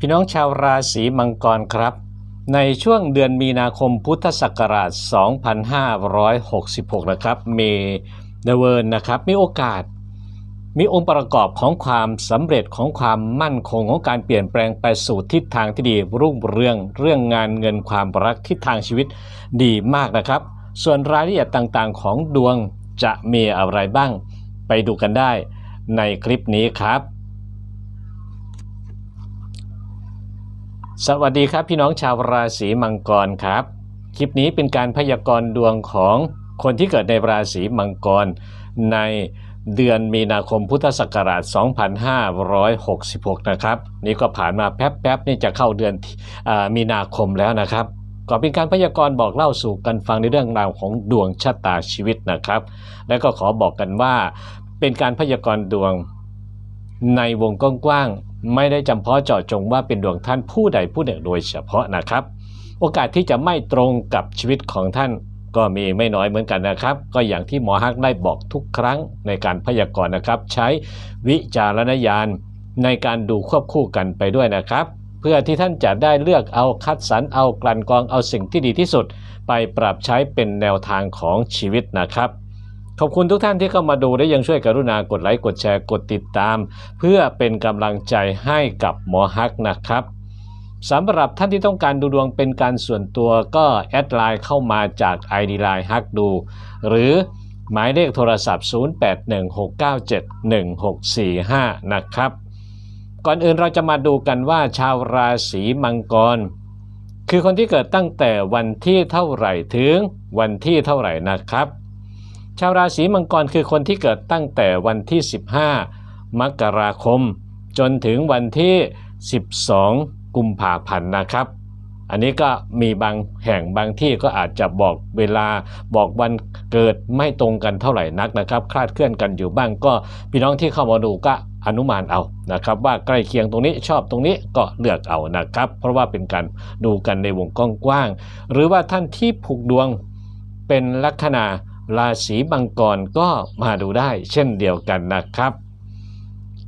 พี่น้องชาวราศีมังกรครับ ในช่วงเดือนมีนาคมพุทธศักราช 2566 นะครับเมเดเวิร์นนะครับมีโอกาส มีองค์ประกอบของความสำเร็จของความมั่นคงของการเปลี่ยนแปลงไปสู่ทิศทางที่ดีรุ่งเรืองเรื่องงานเงินความรักทิศทางชีวิตดีมากนะครับ ส่วนรายละเอียดต่างๆ ของดวงจะมีอะไรบ้าง ไปดูกันได้ในคลิปนี้ครับ สวัสดีครับพี่น้องชาวราศีมังกรครับ คลิปนี้เป็นการพยากรณ์ดวงของคนที่เกิดในราศีมังกร ในเดือนมีนาคมพุทธศักราช 2566 นะครับ นี่ก็ผ่านมาแป๊บๆนี่จะเข้าเดือนอมีนาคมแล้วนะครับก็เป็นการพยากรณ์บอกเล่าสู่กันฟังในเรื่องราวของดวงชะตาชีวิตนะครับ และก็ขอบอกกันว่าเป็นการพยากรณ์ดวง ในวงกว้างๆไม่ได้จำเพาะเจาะจงว่าเป็นดวงท่านผู้ใดผู้หนึ่งโดยเฉพาะนะครับ โอกาสที่จะไม่ตรงกับชีวิตของท่านก็มีไม่น้อยเหมือนกันนะครับ ก็อย่างที่หมอฮักได้บอกทุกครั้งในการพยากรณ์นะครับ ใช้วิจารณญาณในการดูควบคู่กันไปด้วยนะครับ เพื่อที่ท่านจะได้เลือกเอาคัดสรรเอากลั่นกรองเอาสิ่งที่ดีที่สุด ไปปรับใช้เป็นแนวทางของชีวิตนะครับ ขอบคุณทุกท่านที่เข้ามาดูและยังช่วยกรุณากดไลค์กดแชร์กดติดตาม เพื่อเป็นกำลังใจให้กับหมอฮักนะครับสำหรับท่านที่ต้องการดูดวงเป็นการส่วนตัวก็แอดไลน์เข้ามาจาก ID Line ฮักดู หรือหมายเลขโทรศัพท์ 0816971645 นะครับ ก่อนอื่นเราจะมาดูกันว่าชาวราศีมังกร คือคนที่เกิดตั้งแต่วันที่เท่าไหร่ถึงวันที่เท่าไหร่นะครับ ชาวราศีมังกรคือคนที่เกิดตั้งแต่วันที่ 15 มกราคม จนถึงวันที่ 12 กุมภาพันธ์นะครับ อันนี้ก็มีบางแห่งบางที่ก็อาจจะบอกเวลาบอกวันเกิดไม่ตรงกันเท่าไหร่นักนะครับ คลาดเคลื่อนกันอยู่บ้างก็พี่น้องที่เข้ามาดูก็อนุมานเอานะครับ ว่าใกล้เคียงตรงนี้ชอบตรงนี้ก็เลือกเอานะครับ เพราะว่าเป็นการดูกันในวงกว้าง หรือว่าท่านที่ผูกดวงเป็นลัคนา ราศีมังกรก็มาดูได้เช่นเดียวกันนะครับ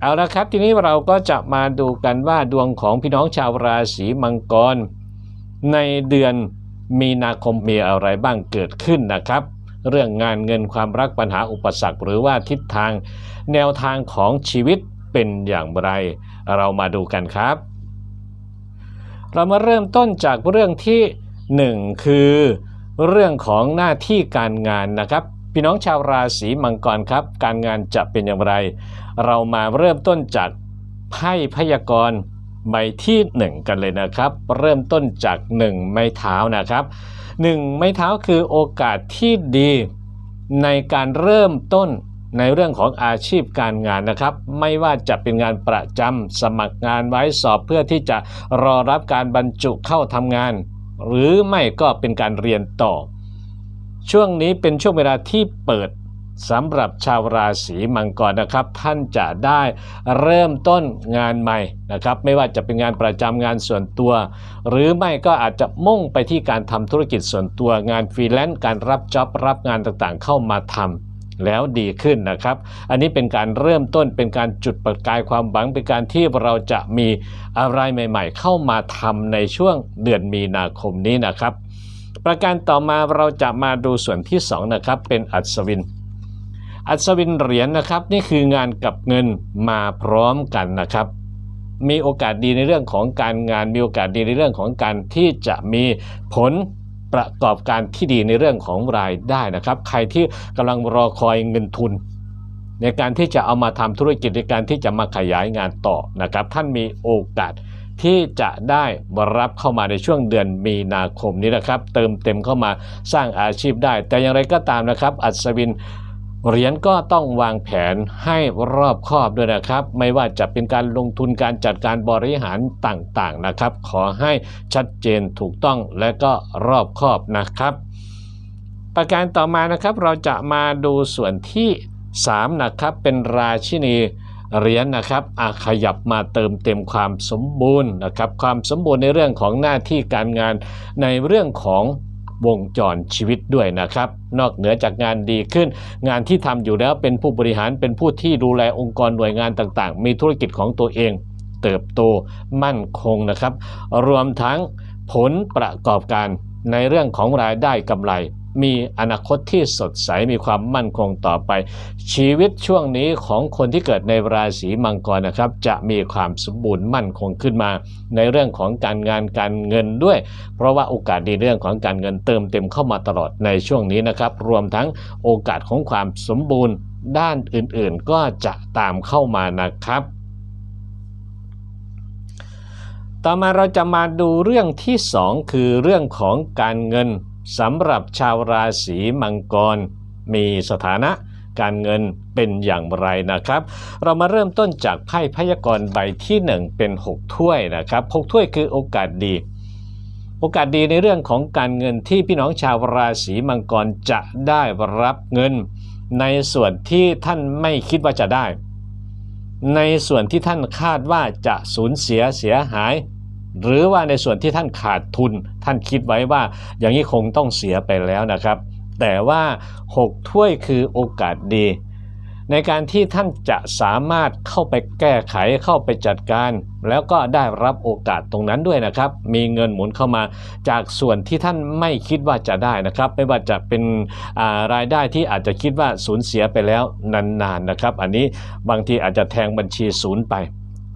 เอาละครับทีนี้เราก็จะมาดูกันว่าดวงของพี่น้องชาวราศีมังกร ในเดือนมีนาคมมีอะไรบ้างเกิดขึ้นนะครับ เรื่องงานเงินความรักปัญหาอุปสรรคหรือว่าทิศทาง แนวทางของชีวิตเป็นอย่างไร เรามาดูกันครับ เรามาเริ่มต้นจากเรื่องที่หนึ่งคือ เรื่องของหน้าที่การงานนะครับ พี่น้องชาวราศีมังกรครับ การงานจะเป็นอย่างไร เรามาเริ่มต้นจากไพ่พยากรณ์ใบที่ 1 กันเลยนะครับ เริ่มต้นจาก 1 ไม้เท้านะครับ 1 ไม้เท้าคือโอกาสที่ดีในการเริ่มต้นในเรื่องของอาชีพการงานนะครับ ไม่ว่าจะเป็นงานประจำสมัครงานไว้สอบเพื่อที่จะรอรับการบรรจุเข้าทำงาน หรือไม่ก็เป็นการเรียนต่อ ช่วงนี้เป็นช่วงเวลาที่เปิดสำหรับชาวราศีมังกรนะครับ ท่านจะได้เริ่มต้นงานใหม่นะครับ ไม่ว่าจะเป็นงานประจำงานส่วนตัว หรือไม่ก็อาจจะมุ่งไปที่การทำธุรกิจส่วนตัว งานฟรีแลนซ์การรับจ็อบรับงานต่างๆ เข้ามาทำ แล้วดีขึ้นนะครับ อันนี้เป็นการเริ่มต้นเป็นการจุดประกายความหวังเป็นการที่เราจะมีอะไรใหม่ ๆ เข้ามาทำในช่วงเดือนมีนาคมนี้นะครับ ประการต่อมาเราจะมาดูส่วนที่สองนะครับเป็นอัศวินอัศวินเหรียญนะครับนี่คืองานกับเงินมาพร้อมกันนะครับ มีโอกาสดีในเรื่องของการงานมีโอกาสดีในเรื่องของการที่จะมีผล ประกอบการที่ดีในเรื่องของรายได้นะครับ ใครที่กำลังรอคอยเงินทุน ในการที่จะเอามาทำธุรกิจในการที่จะมาขยายงานต่อนะครับ ท่านมีโอกาสที่จะได้รับเข้ามาในช่วงเดือนมีนาคมนี้นะครับ เติมเต็มเข้ามาสร้างอาชีพได้ แต่อย่างไรก็ตามนะครับ อัศวิน เหรียญก็ต้องวางแผนให้รอบคอบด้วยนะครับ ไม่ว่าจะเป็นการลงทุนการจัดการบริหารต่างๆนะครับ ขอให้ชัดเจนถูกต้องและก็รอบคอบนะครับ ประการต่อมานะครับเราจะมาดูส่วนที่3นะครับเป็นราชินีเหรียญนะครับอาขยับมาเติมเต็มความสมบูรณ์นะครับ ความสมบูรณ์ในเรื่องของหน้าที่การงานในเรื่องของ วงจรชีวิตด้วยนะครับ นอกเหนือจากงานดีขึ้น งานที่ทำอยู่แล้วเป็นผู้บริหารเป็นผู้ที่ดูแลองค์กรหน่วยงานต่างๆ มีธุรกิจของตัวเอง เติบโตมั่นคงนะครับ รวมทั้งผลประกอบการในเรื่องของรายได้กำไร มีอนาคตที่สดใสมีความมั่นคงต่อไป ชีวิตช่วงนี้ของคนที่เกิดในราศีมังกรนะครับ จะมีความสมบูรณ์มั่นคงขึ้นมา ในเรื่องของการงานการเงินด้วย เพราะว่าโอกาสดีเรื่องของการเงินเติมเต็มเข้ามาตลอดในช่วงนี้นะครับ รวมทั้งโอกาสของความสมบูรณ์ด้านอื่นๆ ก็จะตามเข้ามานะครับต่อมาเราจะมาดูเรื่องที่ 2 คือเรื่องของการเงิน สำหรับชาวราศีมังกร มีสถานะการเงินเป็นอย่างไรนะครับ เรามาเริ่มต้นจากไพ่พยากรณ์ใบที่ 1 เป็น 6 ถ้วยนะครับ 6 ถ้วยคือโอกาสดี โอกาสดีในเรื่องของการเงินที่พี่น้องชาวราศีมังกรจะได้รับเงิน ในส่วนที่ท่านไม่คิดว่าจะได้ ในส่วนที่ท่านคาดว่าจะสูญเสียเสียหาย หรือว่าในส่วนที่ท่านขาดทุนท่านคิดไว้ว่าอย่างนี้คงต้องเสียไปแล้วนะครับ แต่ว่า 6 ถ้วยคือโอกาสดี ในการที่ท่านจะสามารถเข้าไปแก้ไขเข้าไปจัดการ แล้วก็ได้รับโอกาสตรงนั้นด้วยนะครับ มีเงินหมุนเข้ามาจากส่วนที่ท่านไม่คิดว่าจะได้นะครับ ไม่ว่าจะเป็นรายได้ที่อาจจะคิดว่าสูญเสียไปแล้วนานๆนนะครับ อันนี้บางทีอาจจะแทงบัญชีศูนย์ไป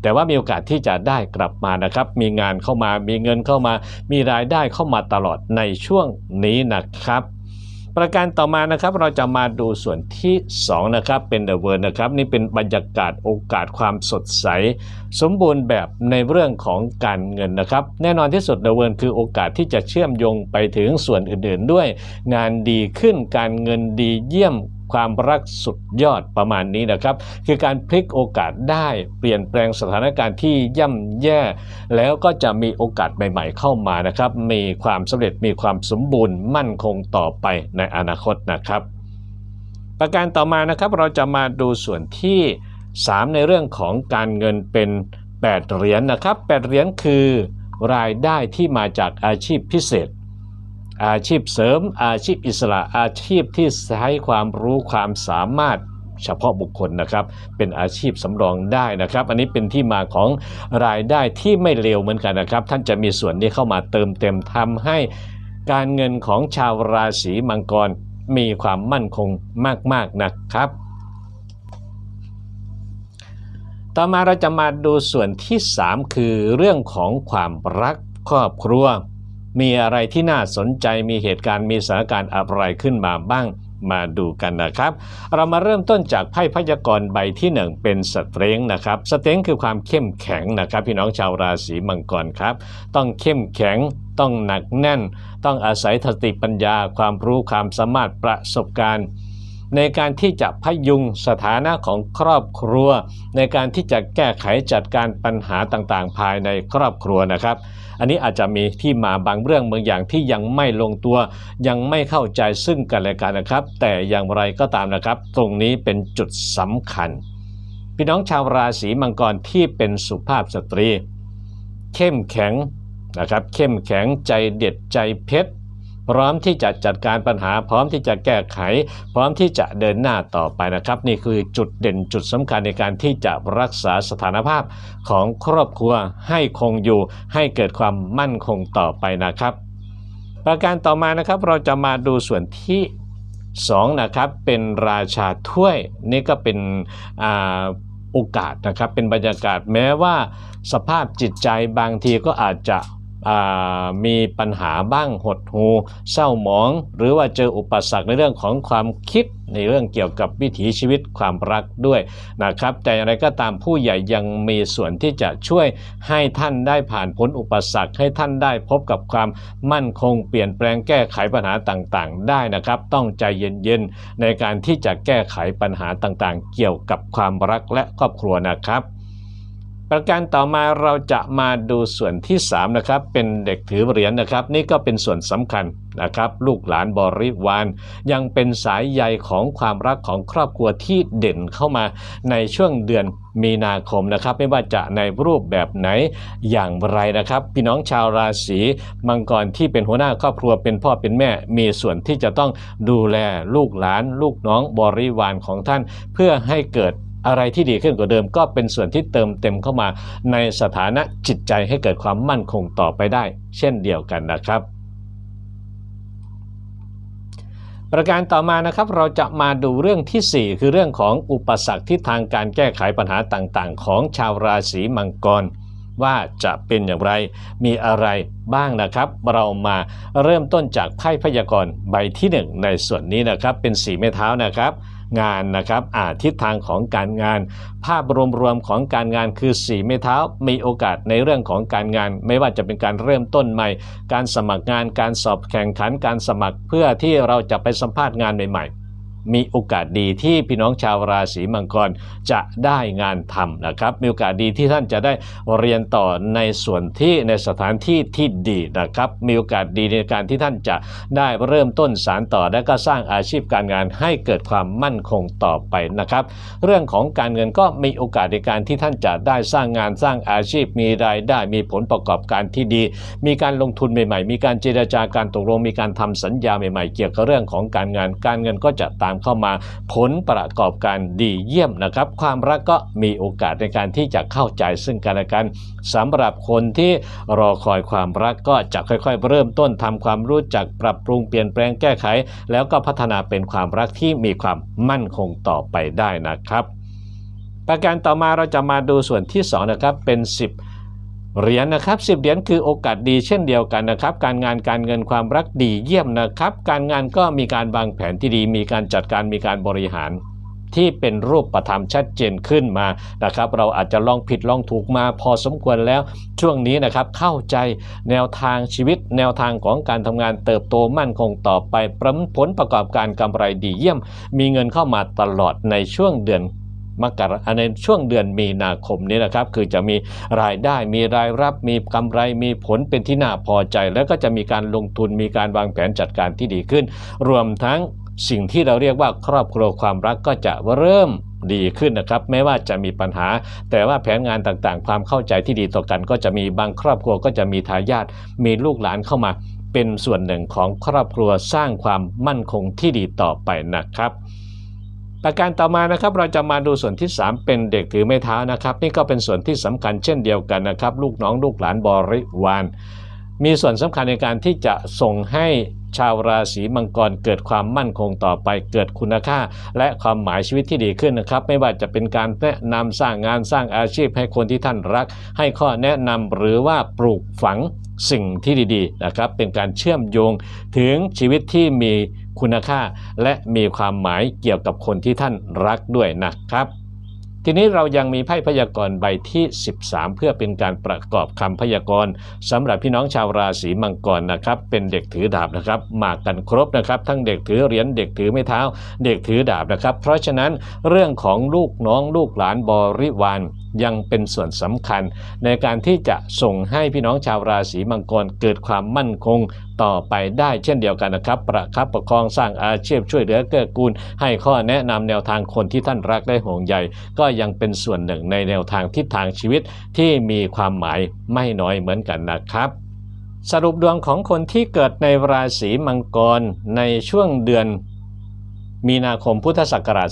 แต่ว่ามีโอกาสที่จะได้กลับมานะครับ มีงานเข้ามา มีเงินเข้ามา มีรายได้เข้ามาตลอดในช่วงนี้นะครับ ประการต่อมานะครับเราจะมาดูส่วนที่ 2 นะครับ เป็นเดอะเวิร์นะครับ นี่เป็นบรรยากาศโอกาสความสดใส สมบูรณ์แบบในเรื่องของการเงินนะครับ แน่นอนที่สุดเดอะเวิร์คือโอกาสที่จะเชื่อมโยงไปถึงส่วนอื่นๆ ด้วย งานดีขึ้นการเงินดีเยี่ยม ความรักสุดยอดประมาณนี้นะครับ คือการพลิกโอกาสได้เปลี่ยนแปลงสถานการณ์ที่ย่ำแย่ แล้วก็จะมีโอกาสใหม่ ๆ เข้ามานะครับ มีความสำเร็จมีความสมบูรณ์มั่นคงต่อไปในอนาคตนะครับ ประการต่อมานะครับเราจะมาดูส่วนที่ 3 ในเรื่องของการเงินเป็น 8 เหรียญนนะครับ 8 เหรียญคือรายได้ที่มาจากอาชีพพิเศษ อาชีพเสริม อาชีพอิสระอาชีพที่ใช้ความรู้ความสามารถเฉพาะบุคคลนะครับเป็นอาชีพสำรองได้นะครับ อันนี้เป็นที่มาของรายได้ที่ไม่เลวเหมือนกันนะครับ ท่านจะมีส่วนนี้เข้ามาเติมเต็มทำให้การเงินของชาวราศีมังกรมีความมั่นคงมาก ๆ นะครับ ต่อมาเราจะมาดูส่วนที่ 3 คือเรื่องของความรักครอบครัว มีอะไรที่น่าสนใจมีเหตุการณ์มีสถานการณ์อะไรขึ้นมาบ้างมาดูกันนะครับ เรามาเริ่มต้นจากไพ่พยากรณ์ใบที่1เป็นสเตรงนะครับสเตรงคือความเข้มแข็งนะครับ พี่น้องชาวราศีมังกรครับ ต้องเข้มแข็งต้องหนักแน่น ต้องอาศัยสติปัญญา ความรู้ความสามารถประสบการณ์ในการที่จะพยุงสถานะของครอบครัว ในการที่จะแก้ไขจัดการปัญหาต่างๆ ภายในครอบครัวนะครับ อันนี้อาจจะมีที่มาบางเรื่องบางอย่างที่ยังไม่ลงตัว ยังไม่เข้าใจซึ่งกันและกันนะครับ แต่อย่างไรก็ตามนะครับ ตรงนี้เป็นจุดสำคัญ พี่น้องชาวราศีมังกรที่เป็นสุภาพสตรี เข้มแข็งนะครับ เข้มแข็งใจเด็ดใจเพชร พร้อมที่จะจัดการปัญหา พร้อมที่จะแก้ไข พร้อมที่จะเดินหน้าต่อไปนะครับ นี่คือจุดเด่นจุดสำคัญในการที่จะรักษาสถานภาพของครอบครัวให้คงอยู่ ให้เกิดความมั่นคงต่อไปนะครับ ประการต่อมานะครับเราจะมาดูส่วนที่2นะครับเป็นราชาถ้วยนี่ก็เป็นโอกาสนะครับเป็นบรรยากาศแม้ว่าสภาพจิตใจบางทีก็อาจจะ มีปัญหาบ้างหดหูเศร้าหมอง หรือว่าเจออุปสรรคในเรื่องของความคิดในเรื่องเกี่ยวกับวิถีชีวิตความรักด้วยนะครับ แต่อะไรก็ตามผู้ใหญ่ยังมีส่วนที่จะช่วยให้ท่านได้ผ่านพ้นอุปสรรคให้ท่านได้พบกับความมั่นคงเปลี่ยนแปลงแก้ไขปัญหาต่างๆ ได้นะครับ ต้องใจเย็นๆในการที่จะแก้ไขปัญหาต่างๆ เกี่ยวกับความรักและครอบครัวนะครับ ประการต่อมาเราจะมาดูส่วนที่3นะครับเป็นเด็กถือเหรียญนะครับ นี่ก็เป็นส่วนสำคัญนะครับ ลูกหลานบริวาร ยังเป็นสายใยของความรักของครอบครัวที่เด่นเข้ามาในช่วงเดือนมีนาคมนะครับ ไม่ว่าจะในรูปแบบไหนอย่างไรนะครับ พี่น้องชาวราศีมังกรที่เป็นหัวหน้าครอบครัวเป็นพ่อเป็นแม่ มีส่วนที่จะต้องดูแลลูกหลาน ลูกน้องบริวารของท่าน เพื่อให้เกิด อะไรที่ดีขึ้นกว่าเดิม ก็เป็นส่วนที่เติมเต็มเข้ามา ในสถานะจิตใจให้เกิดความมั่นคงต่อไปได้ เช่นเดียวกันนะครับ ประการต่อมานะครับเราจะมาดูเรื่องที่ 4 คือเรื่องของอุปสรรคที่ทางการแก้ไขปัญหาต่างๆ ของชาวราศีมังกรว่าจะเป็นอย่างไรมีอะไรบ้างนะครับ เรามาเริ่มต้นจากไพ่พยากรณ์ใบที่ 1 ในส่วนนี้นะครับเป็นสีไม้เท้านะครับ งานนะครับอาทิศทางของการงาน ภาพรวมๆของการงานคือสีไม้เท้ามีโอกาสในเรื่องของการงาน ไม่ว่าจะเป็นการเริ่มต้นใหม่ การสมัครงานการสอบแข่งขันการสมัครเพื่อที่เราจะไปสัมภาษณ์งานใหม่ๆ มีโอกาสดีที่พี่น้องชาวราศีมังกรจะได้งานทำนะครับ มีโอกาสดีที่ท่านจะได้เรียนต่อในส่วนที่ในสถานที่ที่ดีนะครับ มีโอกาสดีในการที่ท่านจะได้เริ่มต้นสารต่อและก็สร้างอาชีพการงานให้เกิดความมั่นคงต่อไปนะครับ เรื่องของการเงินก็มีโอกาสในการที่ท่านจะได้สร้างงานสร้างอาชีพมีรายได้มีผลประกอบการที่ดี มีการลงทุนใหม่ ๆ มีการเจรจาการตกลงมีการทำสัญญาใหม่ ๆ เกี่ยวกับเรื่องของการงานการเงินก็จะตามเข้ามา ผลประกอบการดีเยี่ยมนะครับ ความรักก็มีโอกาสในการที่จะเข้าใจซึ่งกันและกันสำหรับคนที่รอคอยความรักก็จะค่อยๆ เริ่มต้นทำความรู้จักปรับปรุงเปลี่ยนแปลงแก้ไข แล้วก็พัฒนาเป็นความรักที่มีความมั่นคงต่อไปได้นะครับ ประการต่อมาเราจะมาดูส่วนที่2นะครับเป็น 10 เหรียญนะครับ10เหรียญคือโอกาสดีเช่นเดียวกันนะครับ การงานการเงินความรักดีเยี่ยมนะครับ การงานก็มีการวางแผนที่ดี มีการจัดการมีการบริหารที่เป็นรูปธรรมชัดเจนขึ้นมานะครับ เราอาจจะลองผิดลองถูกมาพอสมควรแล้ว ช่วงนี้นะครับเข้าใจแนวทางชีวิต แนวทางของการทำงานเติบโตมั่นคงต่อไปผลประกอบการกำไรดีเยี่ยม มีเงินเข้ามาตลอดในช่วงเดือน มกราในช่วงเดือนมีนาคมนี้นะครับ คือจะมีรายได้มีรายรับมีกำไรมีผลเป็นที่น่าพอใจ แล้วก็จะมีการลงทุนมีการวางแผนจัดการที่ดีขึ้น รวมทั้งสิ่งที่เราเรียกว่าครอบครัวความรักก็จะเริ่มดีขึ้นนะครับแม้ว่าจะมีปัญหา แต่ว่าแผนงานต่างๆ ความเข้าใจที่ดีต่อกัน ก็จะมีบางครอบครัวก็จะมีทายาทมีลูกหลานเข้ามา เป็นส่วนหนึ่งของครอบครัวสร้างความมั่นคงที่ดีต่อไปนะครับ ประการต่อมานะครับเราจะมาดูส่วนที่ 3 เป็นเด็กถือไม้เท้านะครับ นี่ก็เป็นส่วนที่สำคัญเช่นเดียวกันนะครับ ลูกน้องลูกหลานบริวารมีส่วนสำคัญในการที่จะส่งให้ ชาวราศีมังกรเกิดความมั่นคงต่อไปเกิดคุณค่า และความหมายชีวิตที่ดีขึ้นนะครับ ไม่ว่าจะเป็นการแนะนำสร้างงานสร้างอาชีพให้คนที่ท่านรัก ให้ข้อแนะนำหรือว่าปลูกฝังสิ่งที่ดีๆนะครับ เป็นการเชื่อมโยงถึงชีวิตที่มีคุณค่า และมีความหมายเกี่ยวกับคนที่ท่านรักด้วยนะครับ ทีนี้เรายังมีไพ่พยากรณ์ใบที่ 13 เพื่อเป็นการประกอบคำพยากรณ์สำหรับพี่น้องชาวราศีมังกรนะครับ เป็นเด็กถือดาบนะครับมากันครบนะครับ ทั้งเด็กถือเหรียญเด็กถือไม้เท้า เด็กถือดาบนะครับ เพราะฉะนั้นเรื่องของลูกน้องลูกหลานบริวาร ยังเป็นส่วนสำคัญ ในการที่จะส่งให้พี่น้องชาวราศีมังกรเกิดความมั่นคงต่อไปได้เช่นเดียวกันนะครับ ประคับประคองสร้างอาชีพช่วยเหลือเกื้อกูล ให้ข้อแนะนำแนวทางคนที่ท่านรักได้ห่วงใยก็ยังเป็นส่วนหนึ่งในแนวทางทิศทางชีวิตที่มีความหมายไม่น้อยเหมือนกันนะครับสรุปดวงของคนที่เกิดในราศีมังกรในช่วงเดือน มีนาคมพุทธศักราช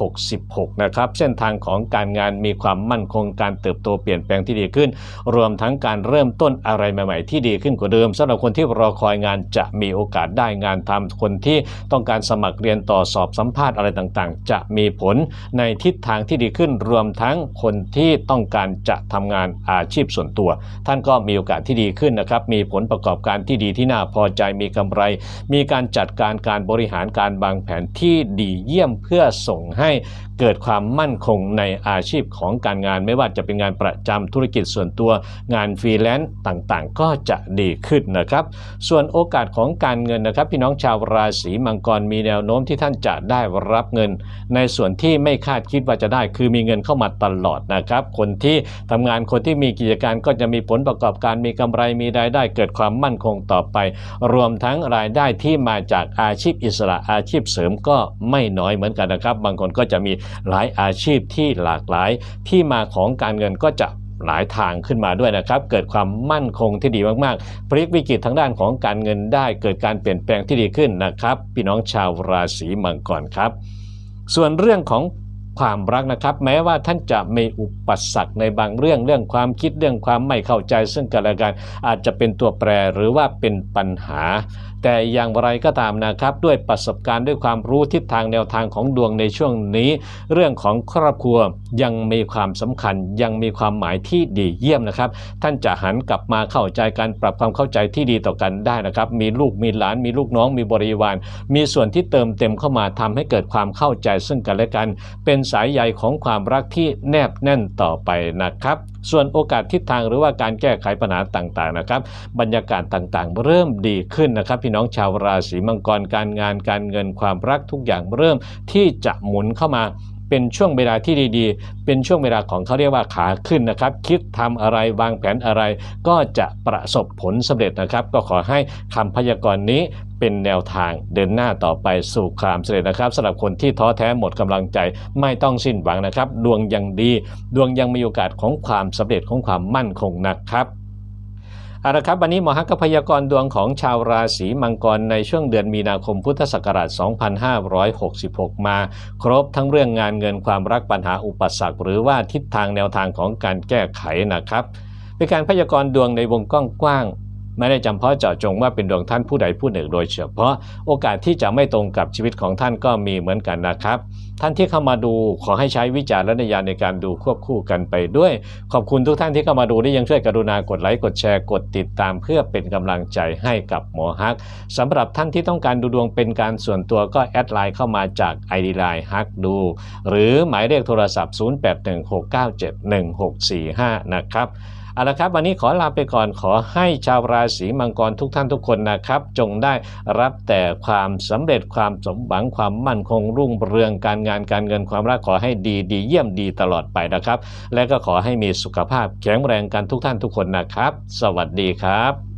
2566 นะครับ เส้นทางของการงานมีความมั่นคงการเติบโตเปลี่ยนแปลงที่ดีขึ้น รวมทั้งการเริ่มต้นอะไรใหม่ ๆ ที่ดีขึ้นกว่าเดิมสำหรับคนที่รอคอยงานจะมีโอกาสได้งานทำคนที่ต้องการสมัครเรียนต่อสอบสัมภาษณ์อะไรต่างๆ จะมีผลในทิศทางที่ดีขึ้น รวมทั้งคนที่ต้องการจะทำงานอาชีพส่วนตัว ท่านก็มีโอกาสที่ดีขึ้นนะครับมีผลประกอบการที่ดีที่น่าพอใจมีกำไร มีการจัดการการบริหารการวางแผนที่ดีเยี่ยมเพื่อส่งให้เกิดความมั่นคงในอาชีพของการงาน ไม่ว่าจะเป็นงานประจำธุรกิจส่วนตัวงานฟรีแลนซ์ต่างๆ ก็จะดีขึ้นนะครับ ส่วนโอกาสของการเงินนะครับ พี่น้องชาวราศีมังกรมีแนวโน้มที่ท่านจะได้รับเงิน ในส่วนที่ไม่คาดคิดว่าจะได้ คือมีเงินเข้ามาตลอดนะครับ คนที่ทำงานคนที่มีกิจการก็จะมีผลประกอบการมีกำไรมีรายได้เกิดความมั่นคงต่อไป รวมทั้งรายได้ที่มาจากอาชีพอิสระอาชีพเสริมก็ไม่น้อยเหมือนกันนะครับ บางคนก็จะมีหลายอาชีพที่หลากหลายที่มาของการเงินก็จะหลายทางขึ้นมาด้วยนะครับ เกิดความมั่นคงที่ดีมากๆ พลิกวิกฤตทางด้านของการเงินได้ เกิดการเปลี่ยนแปลงที่ดีขึ้นนะครับ พี่น้องชาวราศีมังกรครับ ส่วนเรื่องของ ความรักนะครับ แม้ว่าท่านจะมีอุปสรรคในบางเรื่องเรื่องความคิดเรื่องความไม่เข้าใจ ซึ่งกันและกันอาจจะเป็นตัวแปรหรือว่าเป็นปัญหา แต่อย่างไรก็ตามนะครับ ด้วยประสบการณ์ด้วยความรู้ทิศทางแนวทางของดวงในช่วงนี้ เรื่องของครอบครัวยังมีความสำคัญ ยังมีความหมายที่ดีเยี่ยมนะครับ ท่านจะหันกลับมาเข้าใจการปรับความเข้าใจที่ดีต่อกันได้นะครับ มีลูกมีหลานมีลูกน้องมีบริวาร มีส่วนที่เติมเต็มเข้ามาทำให้เกิดความเข้าใจซึ่งกันและกัน เป็นสายใยของความรักที่แนบแน่นต่อไปนะครับ ส่วนโอกาสทิศทางหรือว่าการแก้ไขปัญหาต่างๆนะครับ บรรยากาศต่างๆ เริ่มดีขึ้นนะครับ พี่น้องชาวราศีมังกรการงานการเงินความรักทุกอย่างเริ่มที่จะหมุนเข้ามา เป็นช่วงเวลาที่ดีๆ เป็นช่วงเวลาของเขาเรียกว่าขาขึ้นนะครับ คิดทำอะไรวางแผนอะไร ก็จะประสบผลสำเร็จนะครับ ก็ขอให้คำพยากรณ์นี้เป็นแนวทางเดินหน้าต่อไปสู่ความสำเร็จนะครับสำหรับคนที่ท้อแท้หมดกำลังใจไม่ต้องสิ้นหวังนะครับ ดวงยังดี ดวงยังมีโอกาสของความสำเร็จของความมั่นคงนะครับ เอาละครับวันนี้หมอฮักก็พยากรณ์ดวงของชาวราศีมังกรในช่วงเดือนมีนาคมพุทธศักราช 2566 มา ครบทั้งเรื่องงานเงินความรักปัญหาอุปสรรค หรือว่าทิศทางแนวทางของการแก้ไขนะครับเป็นการพยากรณ์ดวงในวงกว้าง ไม่ได้จำเพาะเจาะจงว่าเป็นดวงท่านผู้ใดผู้หนึ่งโดยเฉพาะโอกาสที่จะไม่ตรงกับชีวิตของท่านก็มีเหมือนกันนะครับ ท่านที่เข้ามาดูขอให้ใช้วิจารณญาณในการดูควบคู่กันไปด้วย ขอบคุณทุกท่านที่เข้ามาดูที่ยังช่วยกรุณากดไลค์กดแชร์กดติดตามเพื่อเป็นกำลังใจให้กับหมอฮักสำหรับท่านที่ต้องการดูดวงเป็นการส่วนตัวก็แอดไลน์เข้ามาจาก ID Line ฮักดู หรือหมายเลขโทรศัพท์ 0816971645 นะครับ เอาละครับ วันนี้ขอลาไปก่อนขอให้ชาวราศีมังกรทุกท่านทุกคนนะครับ จงได้รับแต่ความสำเร็จความสมหวังความมั่นคงรุ่งเรืองการงานการเงินความรักขอให้ดีดีเยี่ยมดีตลอดไปนะครับ และก็ขอให้มีสุขภาพแข็งแรงกันทุกท่านทุกคนนะครับ สวัสดีครับ